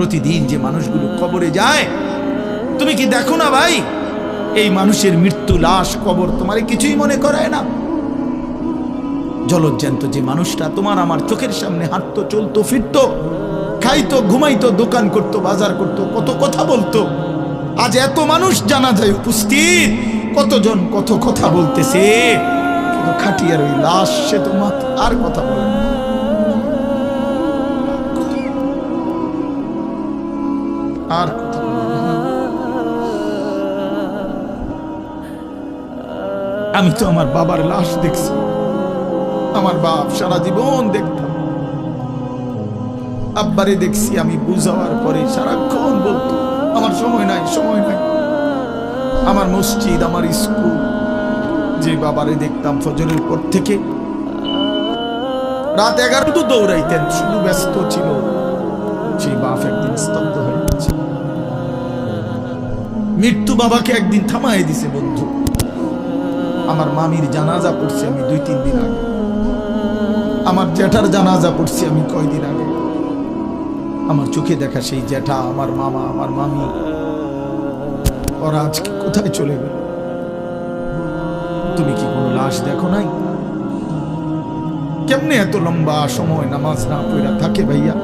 প্রতিদিন যে মানুষগুলো কবরে যায়, তুমি কি দেখো না ভাই? এই মানুষের মৃত্যু লাশ কবর তোমারে কিছুই মনে করায় না। জলজ্যান্ত যে মানুষটা তোমার আমার চোখের সামনে হাঁটতো, চলতো, ফিরত, খাইতো, ঘুমাইতো, দোকান করতো, বাজার করতো, কত কথা বলতো। আজ এত মানুষ জানা যায় উপস্থিত, কতজন কত কথা বলতেছে, কিন্তু খাটিয়ার ওই লাশ সে তো মাথা আর কথা বলে না। আর। আমি তো আমার বাবার লাশ দেখছি। আমার বাপ সারা জীবন দেখতাম। আব্বারে দেখছি আমি বুঝাওয়ার পরে সারাক্ষণ বলতো, আমার সময় নাই সময় নাই। আমার মসজিদ, আমার স্কুল, যে বাবারে দেখতাম ফজরের পর থেকে, রাত এগারো তো দৌড়াইতেন, শুধু ব্যস্ত ছিল। মৃত্যু বাবাকে একদিন থামাই দিছে বন্ধু। আমার মামির জানাজা পড়ছি আমি দুই, তিন দিন আগে। আমার জ্যাঠার জানাজা পড়ছি আমি কয়দিন আগে। আমার চোখে দেখা সেই জ্যাঠা, আমার মামা, আমার মামি। ওরা আজকে কোথায় চলে গেল? তুমি কি কোনো লাশ দেখো নাই? কেমনে এত লম্বা সময় নামাজ না পড়া থাকে ভাইয়া?